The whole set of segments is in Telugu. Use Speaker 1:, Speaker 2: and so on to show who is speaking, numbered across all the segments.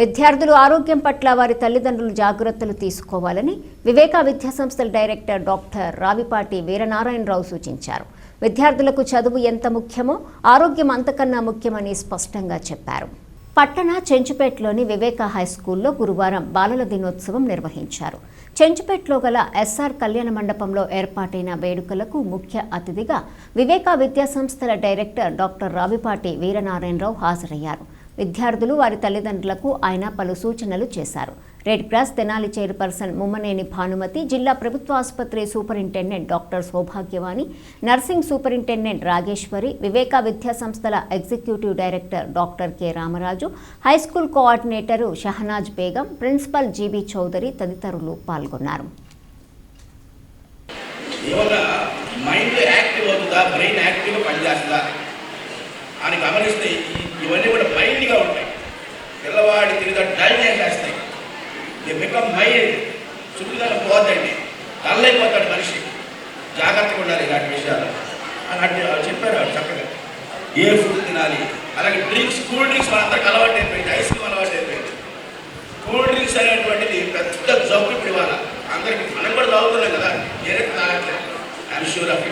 Speaker 1: విద్యార్థులు ఆరోగ్యం పట్ల వారి తల్లిదండ్రులు జాగ్రత్తలు తీసుకోవాలని వివేకా విద్యాసంస్థల డైరెక్టర్ డాక్టర్ రావిపాటి వీరనారాయణరావు సూచించారు. విద్యార్థులకు చదువు ఎంత ముఖ్యమో ఆరోగ్యం అంతకన్నా ముఖ్యమని స్పష్టంగా చెప్పారు. పట్టణ చెంచుపేటలోని వివేక హై స్కూల్లో గురువారం బాలల దినోత్సవం నిర్వహించారు. చెంచుపేటలో గల ఎస్ఆర్ కళ్యాణ మండపంలో ఏర్పాటైన వేడుకలకు ముఖ్య అతిథిగా వివేకా విద్యాసంస్థల డైరెక్టర్ డాక్టర్ రావిపాటి వీరనారాయణరావు హాజరయ్యారు. విద్యార్థులు వారి తల్లిదండ్రులకు ఆయన పలు సూచనలు చేశారు. Red cross Tenali chairperson Mummaneni Bhanumathi జిల్లా ప్రభుత్వ ఆసుపత్రి superintendent doctor Soubhagyavani nursing superintendent Rageswari Viveka Vidya సంస్థల executive director doctor K Ramaraju high school coordinator Shahnaz Begum principal GB Chowdary తదితరులు పాల్గొన్నారు.
Speaker 2: మైండ్ యాక్టివ్ అవుతుందా బ్రెయిన్ యాక్టివ్గా పనిచేస్తుందా అని గమనిస్తే ఇవన్నీ కూడా మైండ్గా ఉంటాయి. పిల్లవాడి తిరిగి డల్ చేసేస్తాయి. The become mind. చుట్టుదల పోద్దండి డల్ అయిపోతాడు మనిషి. జాగ్రత్తగా ఉండాలి ఇలాంటి విషయాలు అలాంటి చెప్పారు వాడు చక్కగా. ఏ ఫుడ్ తినాలి? అలాగే డ్రింక్స్ కూల్ డ్రింక్స్ మనందరికి అలవాటు అయిపోయింది. ఐస్ క్రీమ్ అలవాటు అయిపోయింది. కూల్ డ్రింక్స్ అనేటువంటిది పెద్ద జబ్బు ఇప్పుడు ఇవాళ. అందరికి మనం కూడా తాగుతున్నాం కదా. నేనే తాగట్లేదు. ఐఎమ్ షూర్ ఆఫ్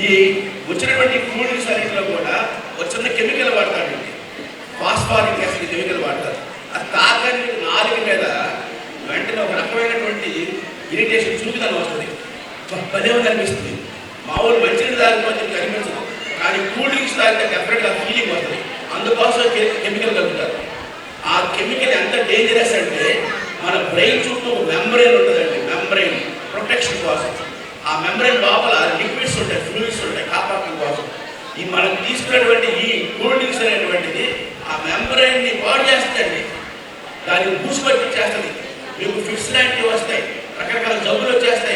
Speaker 2: ఈ వచ్చినటువంటి కూల్ డ్రింక్స్ అన్నింటిలో కూడా వచ్చిన కెమికల్ ఫాస్ఫారిక్ చేసిన కెమికల్ వాడతారు. అది తాగని నాలుగు మీద వెంటనే ఒక రకమైనటువంటి ఇరిటేషన్ చూపుదనం వస్తుంది. పదే కనిపిస్తుంది. మామూలు మంచినీళ్ళు తాగిపోతే కనిపించదు కానీ కూల్ డ్రింక్స్ తాగితే డెఫినెట్గా ఫీలింగ్ వస్తుంది. అందుకోసం కెమికల్ కలుగుతారు ఆ కెమికల్ ఎంత డేంజరస్ అంటే మన బ్రెయిన్ చుట్టూ మెంబ్రెయిన్ ఉంటుందండి. మెంబ్రెయిన్ ప్రొటెక్షన్ కోసం. ఆ మెంబ్రెయిన్ లోపల లిక్విడ్స్ ఉంటాయి ఫ్లూయిడ్స్ ఉంటాయి కాపాడటం కోసం. ఈ మనం తీసుకున్నటువంటి ఈ కూల్ డ్రింక్స్ అనేటువంటిది పాడు చేస్తుందండి. దాన్ని మూసిపట్టించేస్తుంది మీకు ఫిట్స్ లాంటివి వస్తాయి. రకరకాల జబ్బులు వచ్చేస్తాయి.